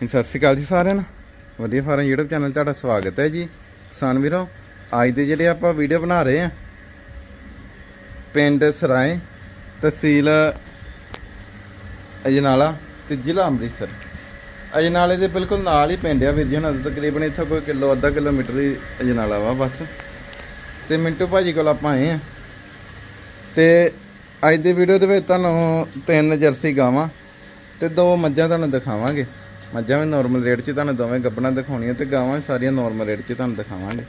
ਸਤਿ ਸ਼੍ਰੀ ਅਕਾਲ ਜੀ ਸਾਰਿਆਂ ਨੂੰ। ਵਧੀਆ ਫਾਰਮ YouTube ਚੈਨਲ ਤੁਹਾਡਾ ਸਵਾਗਤ ਹੈ ਜੀ। ਕਿਸਾਨ ਵੀਰੋ, ਅੱਜ ਦੇ ਜਿਹੜੇ ਆਪਾਂ ਵੀਡੀਓ ਬਣਾ ਰਹੇ ਆ ਪਿੰਡ ਸਰਾਏ ਤਹਿਸੀਲ ਅਜਨਾਲਾ ਤੇ ਜ਼ਿਲ੍ਹਾ ਅੰਮ੍ਰਿਤਸਰ। ਅਜਨਾਲੇ ਦੇ ਬਿਲਕੁਲ ਨਾਲ ਹੀ ਪਿੰਡ ਆ ਵੀਰ ਜੀ ਉਹਨਾਂ ਦਾ ਤਕਰੀਬਨ ਇੱਥੋਂ ਕੋਈ ਕਿਲੋ, ਅੱਧਾ ਕਿਲੋਮੀਟਰ ਹੀ ਅਜਨਾਲਾ ਵਾ ਬਸ। ਤੇ ਮਿੰਟੂ ਭਾਜੀ ਕੋਲ ਆਪਾਂ ਆਏ ਆ ਤੇ ਅੱਜ ਦੀ ਵੀਡੀਓ ਦੇ ਵਿੱਚ ਤੁਹਾਨੂੰ ਤਿੰਨ ਜਰਸੀ ਗਾਵਾਂ ਤੇ ਦੋ ਮੱਝਾਂ ਤੁਹਾਨੂੰ ਦਿਖਾਵਾਂਗੇ। ਮੱਝਾਂ ਵੀ ਨਾਰਮਲ ਰੇਟ 'ਚ ਤੁਹਾਨੂੰ ਦੋਵੇਂ ਗੱਬਣਾ ਦਿਖਾਉਣੀਆਂ ਤੇ ਗਾਵਾਂ ਵੀ ਸਾਰੀਆਂ ਨਾਰਮਲ ਰੇਟ 'ਚ ਤੁਹਾਨੂੰ ਦਿਖਾਵਾਂਗੇ।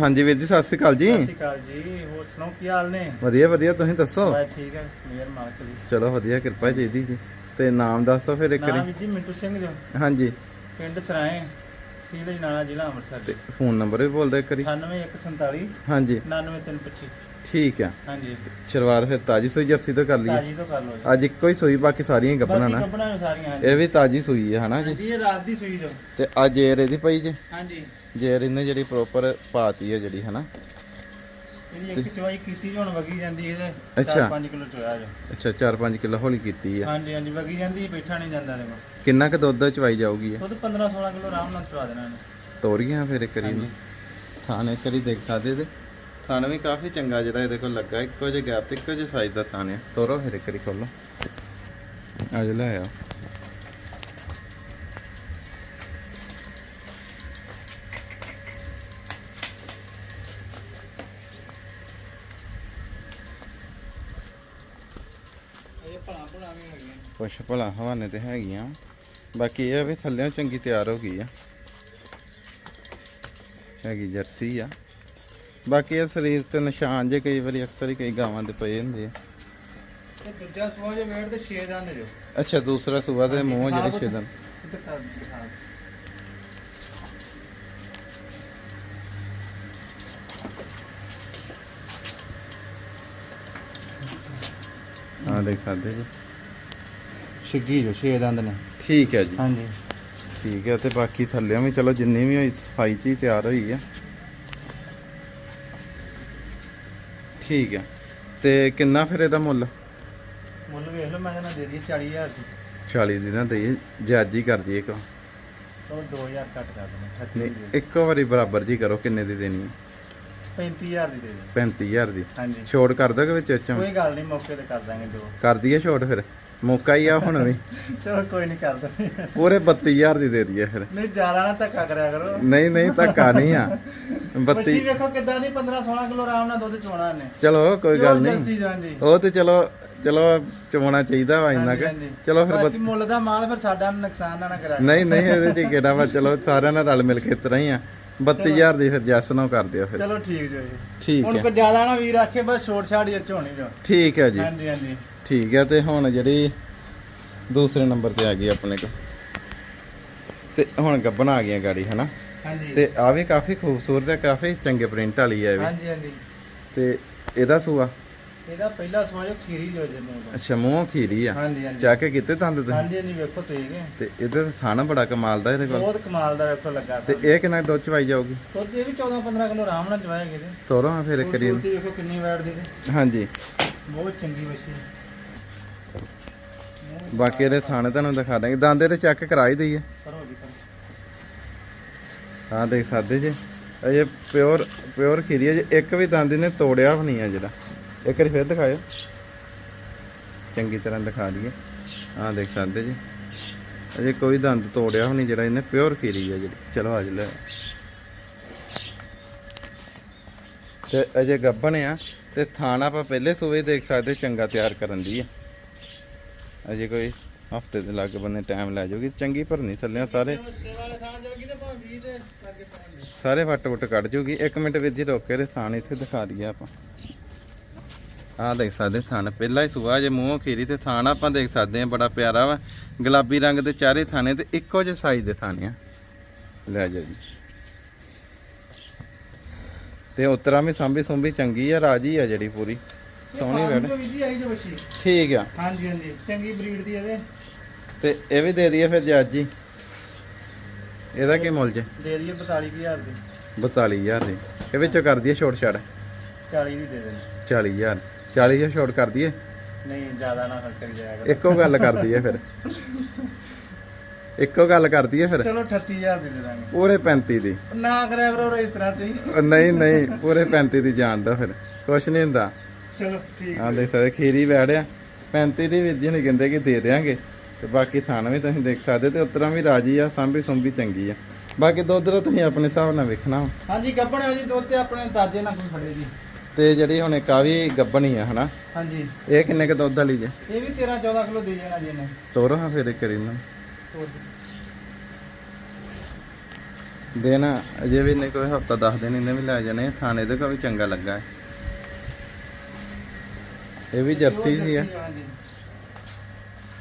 ਹਾਂਜੀ ਵੀਰ ਜੀ ਸਤਿ ਸ਼੍ਰੀ ਅਕਾਲ ਜੀ। ਸਤਿ ਸ਼੍ਰੀ ਅਕਾਲ ਜੀ ਹੋਰ ਸੁਣਾਓ ਕੀ ਹਾਲ ਨੇ? ਵਧੀਆ ਵਧੀਆ ਤੁਸੀਂ ਦੱਸੋ? ਬਸ ਠੀਕ ਹੈ ਮੇਰ ਮਾਲਕ ਦੀ ਚਲੋ ਵਧੀਆ ਕਿਰਪਾ ਚਾਹੀਦੀ ਜੀ। ਤੇ ਨਾਮ ਦੱਸੋ ਫਿਰ ਇੱਕ ਨਾਮ ਵਾਰੀ ਜੀ ਮਿੰਟੂ ਸਿੰਘ ਜੋ। ਹਾਂਜੀ। ਪਿੰਡ ਸਰਾਏ। ਸੀਲ ਜਨਾਲਾ ਜ਼ਿਲ੍ਹਾ ਅੰਮ੍ਰਿਤਸਰ ਤੇ ਦੇ ਫੋਨ ਨੰਬਰ ਵੀ ਬੋਲ ਦਿਓ ਇੱਕ ਵਾਰੀ। 98147 ਹਾਂਜੀ। 99325 ਠੀਕ ਆ। ਹਾਂਜੀ। ਸ਼ੁਰੂਆਤ ਫਿਰ ਤਾਜੀ ਸੂਈ ਜਰਸੀ ਤੋਂ ਕਰ ਲਈਏ। ਤਾਜੀ ਤੋਂ ਕਰ ਲਓ ਜੀ। ਅੱਜ ਇੱਕੋ ਹੀ ਸੂਈ ਬਾਕੀ ਸਾਰੀਆਂ ਹੀ ਬਾਕੀ ਨਾ। ਕੱਪੜਾਂ ਸਾਰੀਆਂ ਹਾਂਜੀ। ਇਹ ਵੀ ਤਾਜੀ ਸੂਈ ਹੈ ਹਨਾ ਜੀ? ਹਾਂਜੀ ਇਹ ਰਾਤ ਦੀ ਸੂਈ ਜੋ। ਤੇ ਅੱਜ ਏਰ ਇਹਦੀ ਪਈ ਜੇ? ਹਾਂਜੀ। ਜੇਰ ਇਹਨੇ ਜਿਹੜੀ ਪ੍ਰੋਪਰ ਪਾਤੀ ਹੈ ਜਿਹੜੀ ਹਨਾ? ਇਹਦੀ ਇੱਕ ਚਵਾਈ ਕੀਤੀ ਵਗੀ ਜਾਂਦੀ ਇਹਦੇ। ਅੱਛਾ। 5 ਕਿਲੋ ਚੋਇਆ ਜੋ। ਅੱਛਾ 4-5 ਕਿਲੋ ਹੌਲੀ ਕੀਤੀ ਹੈ ਹਾਂਜੀ ਹਾਂਜੀ ਵਗੀ ਜਾਂਦੀ ਬੈਠਾ ਨਹੀਂ ਜਾਂਦਾ ਇਹਦੇ ਕੋਲ। ਕਿੰਨਾ ਕੁ ਦੁੱਧ ਚਵਾਈ ਜਾਊਗੀ ਇਹ? ਦੁੱਧ 15 16 ਕਿਲੋ ਆਰਾਮ ਨਾਲ ਚਵਾ ਦੇਣਾ ਇਹਨੇ। ਤੋਰੀਆਂ ਫਿਰ ਇੱਕ ਵਾਰੀ ਨੂੰ। ਥਾਣੇ ਇੱਕ ਵਾਰੀ ਦੇਖ ਸਕਦੇ ਤੇ ਥਾਣਾ ਵੀ ਕਾਫੀ ਚੰਗਾ ਜਿਹੜਾ ਇਹਦੇ ਕੋਲ ਲੱਗਾ ਇੱਕੋ ਜਿਹੇ ਗੈਪ ਤੇ ਇੱਕੋ ਜਿਹੇ ਸਾਈਜ਼ ਦਾ ਥਾਣੇ ਤੋਰੋ ਫਿਰ ਇੱਕ ਵਾਰੀ ਖੋਲੋ। ਅੱਜ ਲੈ ਆਓ। ਕੁਛ ਭਲਾ ਹਵਾਨੇ ਤੇ ਹੈਗੀਆਂ। ਬਾਕੀ ਇਹ ਆ ਵੀ ਥੱਲਿਓਂ ਚੰਗੀ ਤਿਆਰ ਹੋ ਗਈ ਆ। ਹੈਗੀ ਜਰਸੀ ਆ। ਬਾਕੀ ਇਹ ਸਰੀਰ ਤੇ ਨਿਸ਼ਾਨ ਜੇ ਕਈ ਵਾਰੀ ਅਕਸਰ ਹੀ ਕਈ ਗਾਵਾਂ ਦੇ ਪਏ ਹੁੰਦੇ ਆ। ਤੇ ਦੂਜਾ ਸਵਾ ਜੋ ਵੇੜ ਤੇ 6 ਦੰਦ ਜੋ। ਅੱਛਾ ਦੂਸਰਾ ਸੂਆ ਦੇ ਮੂੰਹ ਜਿਹੜੇ ਛੇਦਨ ਇੱਧਰ ਕਰ ਦਿਖਾ ਹਾਂ ਦੇਖ ਸਕਦੇ ਜੀ। ਛਿੱਗੀ ਜੋ 6 ਦੰਦ ਨੇ। ਠੀਕ ਹੈ ਜੀ। ਹਾਂਜੀ। ਠੀਕ ਹੈ ਤੇ ਬਾਕੀ ਥੱਲਿਓਂ ਵੀ ਚਲੋ ਜਿੰਨੀ ਵੀ ਹੋਈ ਸਫ਼ਾਈ ਚ ਹੀ ਤਿਆਰ ਹੋਈ ਆ। ਠੀਕ ਹੈ ਤੇ ਕਿੰਨਾ ਫਿਰ ਇਹਦਾ ਮੁੱਲ? ਮੁੱਲ ਵੇਖ ਲਓ ਮੈਂ ਇਹਨਾਂ ਦੇ ਦਈਏ 40000 ਦੀ। 40 ਦੀ ਨਾ ਦਈਏ ਜਾਜੀ ਕਰ ਦਈਏ ਕੋ ਉਹ 2000 ਘੱਟ ਕਰ ਦਿੰਦੇ 38 ਨਹੀਂ ਦੀ ਇੱਕੋ ਵਾਰੀ ਬਰਾਬਰ ਜੀ ਕਰੋ ਕਿੰਨੇ ਦੀ ਦੇਣੀ ਹੈ? 35000 ਦੀ ਦੇ ਦਿਓ। 35000 ਦੀ। ਹਾਂਜੀ। ਛੋਟ ਕਰ ਦੋਗੇ ਵਿੱਚ ਚ ਕੋਈ ਗੱਲ ਨਹੀਂ ਮੌਕੇ ਤੇ ਕਰ ਦਾਂਗੇ ਜੋ ਕਰ ਦਈਏ ਛੋਟ ਫਿਰ? ਮੌਕਾ ਹੀ ਆ ਹੁਣ ਵੀ। ਚਲੋ ਕੋਈ ਨਹੀਂ ਕਰ ਪੂਰੇ 32000 ਦੀ ਦੇ ਦਈਏ ਫਿਰ। ਨਹੀਂ ਜ਼ਿਆਦਾ ਨਾ ਧੱਕਾ ਕਰਿਆ ਕਰੋ। ਨਹੀਂ ਨਹੀਂ ਧੱਕਾ ਨਹੀਂ ਆ। ਬੱਤੀ 32 ਵੇਖੋ ਕਿੱਦਾਂ ਦੀ 15 16 ਕਿਲੋ ਆਰਾਮ ਨਾਲ ਦੁੱਧ ਚੋਣਾ ਨੇ ਚਲੋ ਕੋਈ ਗੱਲ ਨਹੀਂ। ਉਹ ਤੇ ਚਲੋ ਚਲੋ ਚਵਾਉਣਾ ਚਾਹੀਦਾ ਵਾ ਇੰਨਾ ਕਿ। ਚਲੋ ਫਿਰ ਬਾਕੀ ਮੁੱਲ ਦਾ ਮਾਲ ਫਿਰ ਸਾਡਾ ਨੁਕਸਾਨ ਨਾ ਕਰਾਇਆ ਨਹੀਂ ਨਹੀਂ ਇਹਦੇ ਚ ਕਿਹੜਾ ਵਾ। ਚਲੋ ਸਾਰਿਆਂ ਨਾਲ ਰਲ ਮਿਲ ਕੇ ਇਤਰਾ ਹੀ ਆ। 32000 ਦੀ ਫਿਰ ਜੈਸ ਨੂੰ ਕਰ ਦਿਓ ਫਿਰ। ਚਲੋ ਠੀਕ ਜੋ। ਜੀ ਠੀਕ ਹੁਣ ਹੈ। ਕੋਈ ਜ਼ਿਆਦਾ ਨਾ ਵੀਰ ਆਖੇ ਬਸ ਛੋਟ ਛਾੜ ਹੀ ਝੋਣੀ ਜੋ ਠੀਕ ਹੈ ਜੀ। ਹਾਂਜੀ ਹਾਂਜੀ। ਠੀਕ ਹੈ ਤੇ ਹੁਣ ਜਿਹੜੀ ਦੂਸਰੇ ਨੰਬਰ ਤੇ ਆ ਗਈ ਆਪਣੇ ਕੋਲ। ਤੇ ਹੁਣ ਗੱਬਣ ਆ ਗਈਆਂ ਗਾੜੀ ਹਨਾ? ਹਾਂਜੀ। ਤੇ ਆ ਵੀ ਕਾਫੀ ਖੂਬਸੂਰਤ ਹੈ ਕਾਫੀ ਚੰਗੇ ਪ੍ਰਿੰਟ ਵਾਲੀ ਹੈ ਇਹ ਵੀ। ਹਾਂਜੀ ਹਾਂਜੀ। ਤੇ ਇਹਦਾ ਸੂਆ? ਇਹਦਾ ਪਹਿਲਾ ਸਮਾਜੋ ਖੀਰੀ ਜੋ ਦਾ ਅੱਛਾ ਮੂੰਹ ਖੀਰੀ ਆ? ਹਾਂਜੀ ਕੇ ਕਿਤੇ ਤੰਦ ਤੁਸੀਂ ਹਾਂਜੀ ਹਾਂਜੀ ਵੇਖੋ ਤੁਸੀਂ ਕਿ ਤੇ ਇਹਦੇ ਤਾਂ ਥਾਣਾ ਬੜਾ ਕਮਾਲ ਦਾ ਇਹਦੇ ਕੋਲ? ਬਹੁਤ ਕਮਾਲ ਦਾ ਵੇਖੋ ਲੱਗਾ ਤੇ ਇਹ ਕਿੰਨਾ ਦੁੱਧ ਚਵਾਈ ਜਾਊਗੀ? ਦੁੱਧ ਇਹ ਵੀ 14 15 ਕਿਲੋ ਆਰਾਮ ਨਾਲ ਚਵਾਏਗੇ ਤੇ ਤੋਰੋ ਹਾਂ ਫਿਰ ਇਹਨੂੰ। ਖੂਬਸੂਰਤੀ ਵੇਖੋ ਕਿੰਨੀ ਵੈਟ ਦੀ ਤੇ। ਹਾਂਜੀ। ਬਹੁਤ ਚੰਗੀ ਬੱਚੀ ਬਾਕੀ ਇਹਦੇ ਥਾਣੇ ਤੁਹਾਨੂੰ ਦਿਖਾ ਦਾਂਗੇ। ਦੰਦੇ ਤੇ ਚੈੱਕ ਕਰਾ ਹੀ ਦਈਏ ਕਰੋ ਜੀ ਕਰੋ। ਹਾਂ ਦੇਖ ਸਕਦੇ ਜੀ। ਇਹ ਪਿਓਰ ਪਿਓਰ ਖੀਰੀ ਹੈ ਜੀ। ਇੱਕ ਵੀ ਦੰਦ ਇਹਨੇ ਤੋੜਿਆ ਵੀ ਨਹੀਂ ਆ ਜਿਹੜਾ। ਇੱਕ ਵਾਰੀ ਫਿਰ ਦਿਖਾਇਓ। ਚੰਗੀ ਤਰ੍ਹਾਂ ਦਿਖਾ ਦਈਏ। ਹਾਂ ਦੇਖ ਸਕਦੇ ਜੀ। ਅਜੇ ਕੋਈ ਦੰਦ ਤੋੜਿਆ ਵੀ ਜਿਹੜਾ ਇਹਨੇ ਪਿਓਰ ਖੀਰੀ ਹੈ ਜਿਹੜੀ। ਚਲੋ ਅੱਜ ਲੈ। ਤੇ ਅਜੇ ਗੱਬਣ ਆ। ਤੇ ਥਾਣਾ ਆਪਾਂ ਪਹਿਲੇ ਸੂਏ ਦੇਖ ਸਕਦੇ, ਚੰਗਾ ਤਿਆਰ ਕਰਨ ਦੀ ਆ। ਅਜੇ ਕੋਈ ਹਫ਼ਤੇ ਦੇ ਲੱਗ ਬੰਨੇ ਟਾਈਮ ਲੈ ਜਾਊਗੀ। ਚੰਗੀ ਭਰਨੀ ਥੱਲੇ ਸਾਰੇ। ਸਾਰੇ ਵੱਟ ਵੁੱਟ ਕੱਢ ਜੂਗੀ। 1 ਮਿੰਟ ਵੀਰ ਜੀ ਰੋਕ ਕੇ ਤੇ ਥਾਣ ਇੱਥੇ ਦਿਖਾ ਦਈਏ ਆਪਾਂ। ਆਹ ਦੇਖ ਸਕਦੇ ਥਾਣ ਪਹਿਲਾ ਹੀ ਸੁਆ ਜੇ ਮੂੰਹੋਂ ਖੀਰੀ ਤੇ ਥਾਣ ਆਪਾਂ ਦੇਖ ਸਕਦੇ ਆ ਬੜਾ ਪਿਆਰਾ ਵਾ। ਗੁਲਾਬੀ ਰੰਗ ਦੇ ਚਾਰੇ ਥਾਣੇ ਤੇ ਇੱਕੋ ਜਿਹੇ ਸਾਈਜ਼ ਦੇ ਥਾਣੇ ਆ। ਲੈ ਜਾਓ ਜੀ। ਤੇ ਉਤਰਾ ਵੀ ਸਾਂਭੀ ਸੁੰਭੀ ਚੰਗੀ ਆ ਰਾਜੀ ਆ ਜਿਹੜੀ ਪੂਰੀ। ਸੋਹਣੀ ਵੈੜ ਜੀ ਜੋ ਠੀਕ ਆ। ਹਾਂਜੀ ਹਾਂਜੀ। ਚੰਗੀ ਬਰੀਡ ਦੀ ਇਹਦੇ। ਤੇ ਇਹ ਵੀ ਦੇ ਦਈਏ ਫਿਰ ਜੀ ਅੱਜ ਹੀ। ਇਹਦਾ ਕੀ ਮੁੱਲ ਜੇ? ਦੇ ਦਈਏ 42000 ਦੀ। 42000 ਦੀ। ਇਹ ਵਿੱਚੋਂ ਕਰ ਦਈਏ ਛੋਟ ਛਾੜ 40 ਦੀ ਦੇ ਦੇਣੀ। 40000 40000 ਛੋਟ ਕਰ ਦਈਏ? ਨਹੀਂ ਜ਼ਿਆਦਾ ਨਾ ਖਰਚ ਕਰੀ ਕਰੋ। ਇੱਕੋ ਗੱਲ ਕਰ ਦਈਏ ਫਿਰ। ਇੱਕੋ ਗੱਲ ਕਰਦੀ ਹੈ ਫਿਰ। ਚਲੋ 38000 ਦੇ ਦਾਂਗੇ। ਪੂਰੇ 35 ਦੀ। ਨਾ ਕਰਿਆ ਕਰੋ ਇਸ ਤਰ੍ਹਾਂ ਉਹ ਨਹੀਂ ਨਹੀਂ ਪੂਰੇ 35 ਦੀ ਜਾਣ ਦੋ ਫਿਰ। ਕੁਛ ਨਹੀਂ ਹੁੰਦਾ। ਚਲੋ ਠੀਕ ਆ ਦੇਖ ਸਕਦੇ ਖੀਰੀ ਵੜਿਆ 35 ਦੀ ਵੀਰ ਜੀ ਨੇ ਕਹਿੰਦੇ ਕਿ ਦੇ ਦੇਾਂਗੇ ਤੇ ਬਾਕੀ ਥਾਣ ਵੀ ਤੁਸੀਂ ਦੇਖ ਸਕਦੇ ਤੇ ਉਤਰਾਂ ਵੀ ਰਾਜੀ ਆ ਸਾਂਭੀ ਸੁੰਭੀ ਚੰਗੀ ਆ। ਬਾਕੀ ਦੁੱਧ ਦਾ ਤੁਸੀਂ ਆਪਣੇ ਹਿਸਾਬ ਨਾਲ ਵੇਖਣਾ। ਹਾਂਜੀ ਗੱਬਣ ਹੋ ਜੀ ਦੁੱਧ ਤੇ ਆਪਣੇ ਦਾਦੇ ਨਾਲ ਕੋਈ ਖੜੇ ਜੀ ਤੇ ਜਿਹੜੀ ਹੁਣ ਇੱਕ ਆ ਵੀ ਗੱਬਣੀ ਆ ਹਨਾ? ਹਾਂਜੀ। ਇਹ ਕਿੰਨੇ ਕ ਦੁੱਧ ਵਾਲੀ ਜੇ? ਇਹ ਵੀ 13 14 ਕਿਲੋ ਦੇ ਜਾਣਾ ਜੀ ਇਹਨੇ। ਤੋਰੋ ਹਾਂ ਫਿਰ ਕਰੀ ਨਾ। ਤੋੜ ਦੇਣਾ ਅਜੇ ਵੀ ਨਹੀਂ ਕੋਈ ਹਫਤਾ 10 ਦਿਨ ਇਹਨੇ ਵੀ ਲੈ ਜਾਣੇ। ਥਾਣੇ ਦੇ ਕੋ ਵੀ ਚੰਗਾ ਲੱਗਾ ਹੈ। ਇਹ ਵੀ ਜਰਸੀ ਹੀ ਆ। ਹਾਂਜੀ।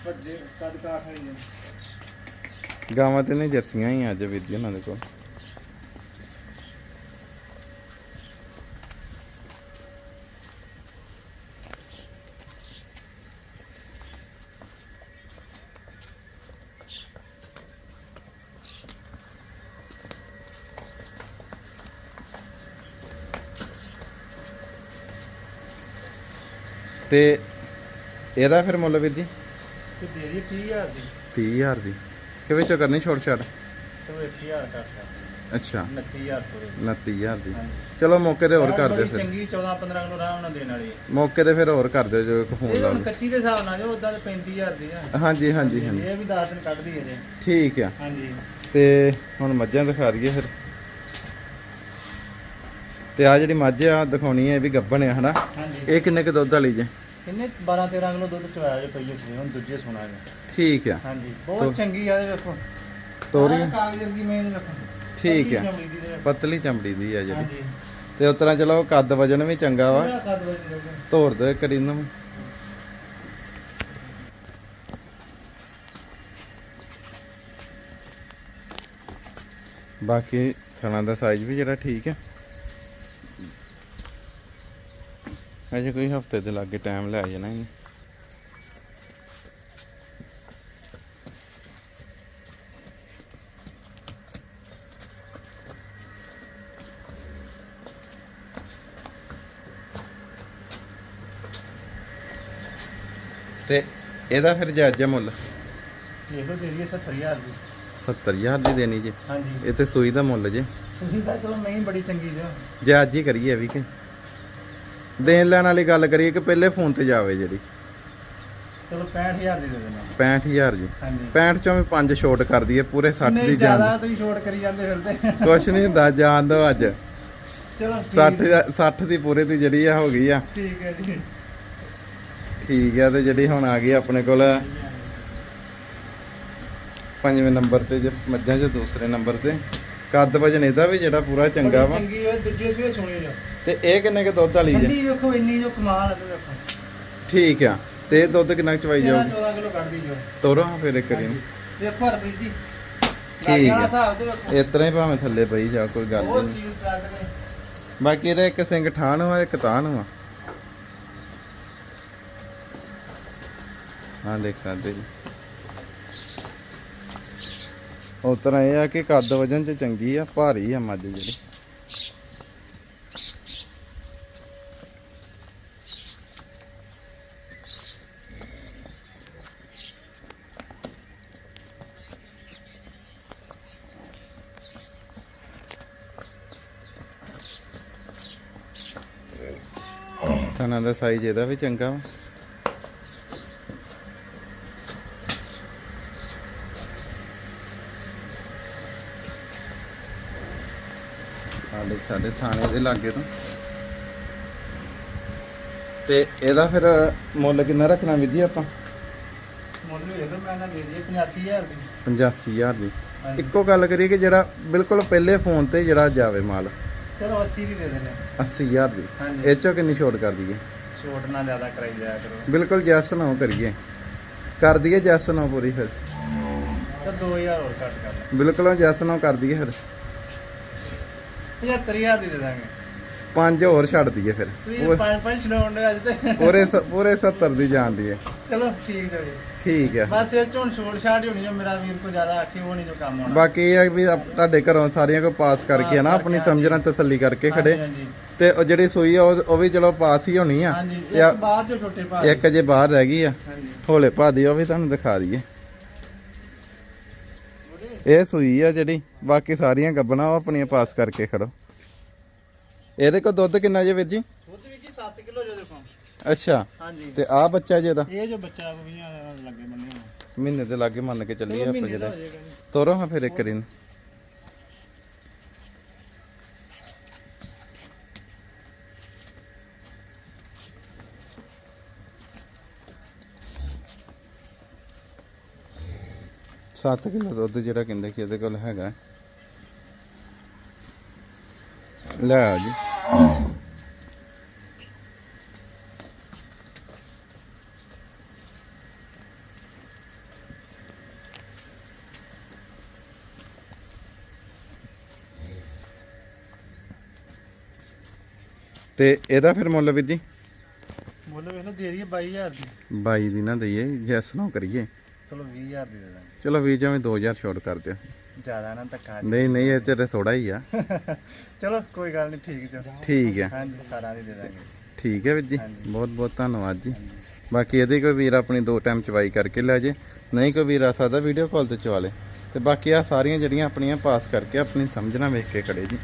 ਵੱਡੇ ਕੱਦ ਕਾਠ ਜੀ ਗਾਵਾਂ ਤੇ ਨਹੀਂ ਜਰਸੀਆਂ ਹੀ ਆ ਅੱਜ ਜੀ ਉਹਨਾਂ ਦੇ ਕੋਲ। ਤੇ ਇਹਦਾ ਫਿਰ ਮੁੱਲ ਵੀਰ ਜੀ? ਤੇ ਦੇ ਦੀ 30000 ਦੀ। 30000 ਦੀ। ਕਿ ਵਿੱਚੋਂ ਕਰਨੀ ਛੋਟ ਛਾਟ? ਚਲੋ 1000 ਕਰ ਸਕਦੇ ਅੱਛਾ। 29000 ਤੋਂ 29000 ਦੀ। ਚਲੋ ਮੌਕੇ ਤੇ ਹੋਰ ਕਰ ਦਿਓ ਫਿਰ। ਚੰਗੀ 14 15 ਕਿਲੋ ਆਰਾਮ ਨਾਲ ਦੇਣ ਵਾਲੀ ਹੈ। ਮੌਕੇ ਤੇ ਫਿਰ ਹੋਰ ਕਰ ਦਿਓ ਜੋ ਇੱਕ ਫੋਨ ਇਹ ਲਾ ਹੁਣ ਲਓ। ਕੱਚੀ ਦੇ ਹਿਸਾਬ ਨਾਲ ਜੋ ਉਦਾਂ ਤੇ 35000 ਦੀ ਆ। ਹਾਂਜੀ ਹਾਂਜੀ ਹਾਂਜੀ। ਇਹ ਵੀ 10 ਦਿਨ ਕੱਢਦੀ ਹੈ ਜੇ। ਠੀਕ ਆ। ਹਾਂਜੀ। ਤੇ ਹੁਣ ਮੱਝਾਂ ਦਿਖਾ ਦਈਏ ਫਿਰ। ਤੇ ਆ ਜਿਹੜੀ ਮੱਝ ਆ ਦਿਖਾਉਣੀ ਹੈ ਇਹ ਵੀ ਗੱਭਣ ਆ ਹਨਾ? ਹਾਂਜੀ। ਇਹ ਕਿੰਨੇ ਕ ਦੁੱਧ ਵਾਲੀ ਜੇ? ਕਿੰਨੇ 12 13 ਕਿਲੋ ਦੁੱਧ ਚਵਾਇਆ ਜੇ ਪਈਏ ਸੀ ਹੁਣ ਦੂਜੇ ਸੁਣਾ ਜੀ ਠੀਕ ਆ। ਹਾਂਜੀ ਬਹੁਤ ਚੰਗੀ ਆ ਇਹ ਵੇਖੋ। ਤੋਰੀ? ਕਾਗਜ਼ ਦੀ ਮੇਨ ਵੇਖੋ। ਠੀਕ ਆ। ਪਤਲੀ ਚਮੜੀ ਦੀ ਆ ਜਿਹੜੀ। ਤੇ ਉਸ ਤਰ੍ਹਾਂ ਚਲੋ ਕੱਦ ਵਜਨ ਵੀ ਚੰਗਾ ਵਾ। ਤੋਰ ਦੋ ਕਰੀ ਨੂੰ ਬਾਕੀ ਥਣਾ ਦਾ ਸਾਈਜ਼ ਵੀ ਜਿਹੜਾ ਠੀਕ ਹੈ ਅਜੇ ਕੋਈ ਹਫ਼ਤੇ ਦੇ ਲਾਗੇ ਟਾਈਮ ਲੈ ਜਾਣਾ ਇਹਨੇ। ਤੇ ਇਹਦਾ ਫਿਰ ਜਾਇਜ਼ ਮੁੱਲ? ਇਹ ਦੇ ਦਈਏ 70000 ਦੀ। 70000 ਦੀ ਦੇਣੀ ਜੇ। ਹਾਂਜੀ। ਇਹ ਤੇ ਸੂਈ ਦਾ ਮੁੱਲ ਜੇ। ਸੁਣੀ ਤਾਂ ਚਲੋ ਨਹੀਂ ਬੜੀ ਚੰਗੀ ਜੋ ਜਾਇਜ਼ ਹੀ ਕਰੀਏ ਵੀ ਕਿ। ਦੇਣ ਲੈਣ ਵਾਲੀ ਗੱਲ ਕਰੀਏ ਕਿ ਪਹਿਲੇ ਫੋਨ ਤੇ ਜਾਵੇ ਜਿਹੜੀ। ਚਲੋ 65000 ਦੀ ਦੇ ਦੇਣਾ। 65000 ਜੀ। ਹਾਂਜੀ। 65 ਚੋਂ ਵੀ 5 ਛੋਟ ਕਰ ਦਈਏ ਪੂਰੇ 60 ਨਹੀਂ ਦੀ ਜਾਨ। ਜ਼ਿਆਦਾ ਤੁਸੀਂ ਛੋਟ ਕਰੀ ਜਾਂਦੇ ਫਿਰਦੇ। ਕੁਛ ਨਹੀਂ ਹੁੰਦਾ ਜਾਣ ਦੋ ਅੱਜ। ਚਲੋ 60 ਦਾ- 60 ਦੀ ਪੂਰੇ ਦੀ ਜਿਹੜੀ ਆ ਹੋ ਗਈ ਆ। ਠੀਕ ਹੈ ਜੀ। ਠੀਕ ਆ ਤੇ ਜਿਹੜੀ ਹੁਣ ਆ ਗਈ ਆਪਣੇ ਕੋਲ ਪੰਜਵੇਂ ਨੰਬਰ ਤੇ ਜੇ ਮੱਝਾਂ 'ਚ ਦੂਸਰੇ ਨੰਬਰ ਤੇ। ਕੱਦ ਵਜਨ ਇਹਦਾ ਵੀ ਜਿਹੜਾ ਪੂਰਾ ਚੰਗਾ ਵਾ। ਚੰਗੀ ਹੋਏ ਦੂਜੇ ਸੂਏ ਸੁਣੀ ਜੋ ਤੇ ਇਹ ਕਿੰਨੇ ਕੇ ਦੁੱਧ ਵਾਲੀ ਜੇ ਠੰਡੀ ਵੇਖੋ ਇੰਨੀ ਜੋ ਕਮਾਲ ਹੈ ਤੂੰ ਵੇਖੋ। ਠੀਕ ਆ। ਤੇ ਇਹ ਦੁੱਧ ਕਿੰਨਾ ਕੁ ਚਵਾਈ 13 ਜਾਊਗੀ 14 ਕਿਲੋ ਕੱਢਦੀ ਜੋ ਤੋਰੋ ਹਾਂ ਫਿਰ ਇੱਕ ਹਾਂਜੀ। ਵੇਖੋ ਹਰਪ੍ਰੀਤ ਜੀ। ਠੀਕ ਹੈ। ਹਿਸਾਬ ਤੇ ਵੇਖੋ। ਇਸ ਤਰ੍ਹਾਂ ਹੀ ਭਾਵੇਂ ਥੱਲੇ ਪਈ ਜਾ ਕੋਈ ਗੱਲ ਉਹ ਨਹੀਂ। ਸੀਲ ਚੱਲ ਨੇ ਬਾਕੀ ਇਹਦਾ ਇੱਕ ਸਿੰਘ ਠਾਣ ਵਾ ਇੱਕ ਤਾਣ ਵਾ। ਹਾਂ ਦੇਖ ਸਕਦੇ ਜੀ। ਉਸ ਤਰ੍ਹਾਂ ਇਹ ਆ ਕਿ ਕੱਦ ਵਜਨ ਚ ਚੰਗੀ ਆ ਭਾਰੀ ਆ ਮੱਝ ਜਿਹੜੀ। ਥਣਾ ਦਾ ਸਾਈਜ਼ ਇਹਦਾ ਵੀ ਚੰਗਾ ਵਾ। ਦੇਖ ਸਾਡੇ ਥਾਣੇ ਦੇ ਲਾਗੇ ਤੋਂ। ਤੇ ਇਹਦਾ ਫਿਰ ਮੁੱਲ ਕਿੰਨਾ ਰੱਖਣਾ ਵੀਰ ਜੀ ਆਪਾਂ? ਮੁੱਲ ਇਹਦਾ ਮੈਂ ਨਾ ਦੇ ਦਈਏ 85000 ਦੀ। 85000 ਦੀ। ਇੱਕੋ ਗੱਲ ਕਰੀਏ ਕਿ ਜਿਹੜਾ ਬਿਲਕੁਲ ਪਹਿਲੇ ਫੋਨ ਤੇ ਜਿਹੜਾ ਜਾਵੇ ਮਾਲ। ਚਲੋ 80 ਦੀ ਦੇ ਦਿੰਦੇ 80000 ਦੀ। ਹਾਂਜੀ। ਇਹ ਚੋਂ ਕਿੰਨੀ ਛੋਟ ਕਰ ਦਈਏ? ਛੋਟ ਨਾ ਜ਼ਿਆਦਾ ਕਰਾਈ ਜਾਇਆ ਕਰੋ। ਬਿਲਕੁਲ ਜੈਸ ਨਾ ਕਰੀਏ। ਕਰ ਦਈਏ ਜੈਸ ਨਾ ਪੂਰੀ ਫਿਰ। ਤਾਂ 2000 ਹੋਰ ਘੱਟ ਕਰ ਲੈ। ਬਿਲਕੁਲ ਜੈਸ ਨਾ ਕਰ ਦਈਏ ਫਿਰ। 75000 ਦੀ ਦੇ ਦਾਂਗੇ। ਪੰਜ ਹੋਰ ਛੱਡ ਦਈਏ ਫਿਰ। ਤੁਸੀਂ ਪੂਰੇ- ਪੰਜ ਪੰਜ ਛਡਾਉਣ ਦੇ ਅੱਜ ਤੇ। ਪੂਰੇ ਸ- ਪੂਰੇ 70 ਦੀ ਜਾਣ ਦੀ ਹੈ। ਚਲੋ ਠੀਕ ਹੈ ਜੀ। ਠੀਕ ਹੈ ਬਸ ਇਹ ਝੋਣ ਛੋੜ ਛਾੜ ਹੀ ਹੋਣੀ ਜੋ ਮੇਰਾ ਵੀਰ ਕੋ ਜ਼ਿਆਦਾ ਆਖੀ ਉਹ ਨਹੀਂ ਜੋ ਕੰਮ ਹੋਣਾ। ਬਾਕੀ ਇਹ ਹੈ ਵੀ ਆਪ- ਤੁਹਾਡੇ ਘਰੋਂ ਸਾਰੀਆਂ ਕੋ ਪਾਸ ਕਰਕੇ ਨਾ ਆਪਣੀ ਸਮਝ ਨਾਲ ਤਸੱਲੀ ਕਰਕੇ ਖੜੇ। ਹਾਂਜੀ, ਹਾਂਜੀ ਤੇ ਉਹ ਜਿਹੜੀ ਸੂਈ ਆ ਉਹ ਉਹ ਵੀ ਚਲੋ ਪਾਸ ਹੀ ਹੋਣੀ ਆ। ਹਾਂਜੀ ਤੇ ਆ- ਇੱਕ ਬਾਅਦ ਜੋ ਛੋਟੇ ਭਾ ਇੱਕ ਜੇ। ਬਾਹਰ ਰਹਿ ਗਈ ਆ। ਹਾਂਜੀ। ਹੌਲੇ ਭਾ ਦੀ ਉਹ ਵੀ ਤੁਹਾਨੂੰ ਦਿਖਾ ਦਈਏ। ਇਹ ਸੂਈ ਆ ਜਿਹੜੀ ਬਾਕੀ ਸਾਰੀਆਂ ਗੱਬਣਾ ਉਹ ਆਪਣੀਆਂ ਪਾਸ ਕਰਕੇ ਖੜੋ। ਇਹਦੇ ਕੋਲ ਦੁੱਧ ਕਿੰਨਾ ਜੇ ਵੀਰ ਜੀ? ਦੁੱਧ ਵੀ ਜੀ 7 ਕਿਲੋ ਜੋ ਦੇਖੋ। ਅੱਛਾ। ਹਾਂਜੀ। ਤੇ ਆ ਬੱਚਾ ਜੇ ਦਾ? ਇਹ ਜੋ ਬੱਚਾ ਬੰਨੇ ਹੋਣ ਮਹੀਨੇ ਦੇ ਲਾਗੇ ਮੰਨ ਕੇ ਚੱਲੀਏ ਆਪਾਂ ਜਿਹੜਾ। ਤੋਰੋ ਹਾਂ ਫਿਰ ਇੱਕ rin ਸੱਤ ਕਿਲੋ ਦੁੱਧ ਜਿਹੜਾ ਕਹਿੰਦੇ ਕਿ ਇਹਦੇ ਕੋਲ ਹੈਗਾ। ਲੈ ਆਓ ਜੀ। ਤੇ ਇਹਦਾ ਫਿਰ ਮੁੱਲ ਵੀਰ ਜੀ? ਮੁੱਲ ਵੇਖ ਲਓ ਦੇ ਰਹੀ 22000 ਦੀ। 22 ਦੀ ਨਾ ਦਈਏ ਯੈਸ ਨੋ ਕਰੀਏ। ਚਲੋ 20000 ਦੀ ਦੇ ਦਾਂਗੇ। ਚਲੋ ਵੀਰ ਜਿਵੇਂ 2000 ਛੋਟ ਕਰ ਦਿਓ। ਜ਼ਿਆਦਾ ਨਾ ਧੱਕਾ ਨਹੀਂ ਨਹੀਂ ਇਹ ਤੇਰੇ ਥੋੜਾ ਹੀ ਆ। ਚਲੋ ਕੋਈ ਗੱਲ ਨਹੀਂ ਠੀਕ ਜੋ ਠੀਕ ਹੈ ਹਾਂਜੀ ਸਾਰਾ ਦੀ ਦੇ ਦਾਂਗੇ। ਠੀਕ ਹੈ ਵੀਰ ਜੀ। ਬਹੁਤ ਬਹੁਤ ਧੰਨਵਾਦ ਜੀ। ਬਾਕੀ ਇਹਦੇ ਕੋਈ ਵੀਰ ਆਪਣੀ ਦੋ ਟਾਈਮ ਚਵਾਈ ਕਰਕੇ ਲੈ ਜੇ। ਨਹੀਂ ਕੋਈ ਵੀਰ ਆ ਸਕਦਾ ਵੀਡੀਓ ਕਾਲ ਤੇ ਚਵਾ ਲੇ। ਤੇ ਬਾਕੀ ਆ ਸਾਰੀਆਂ ਜਿਹੜੀਆਂ ਆਪਣੀਆਂ ਪਾਸ ਕਰਕੇ ਆਪਣੀ ਸਮਝਣਾ ਵੇਖ ਕੇ ਖੜੇ ਜੀ।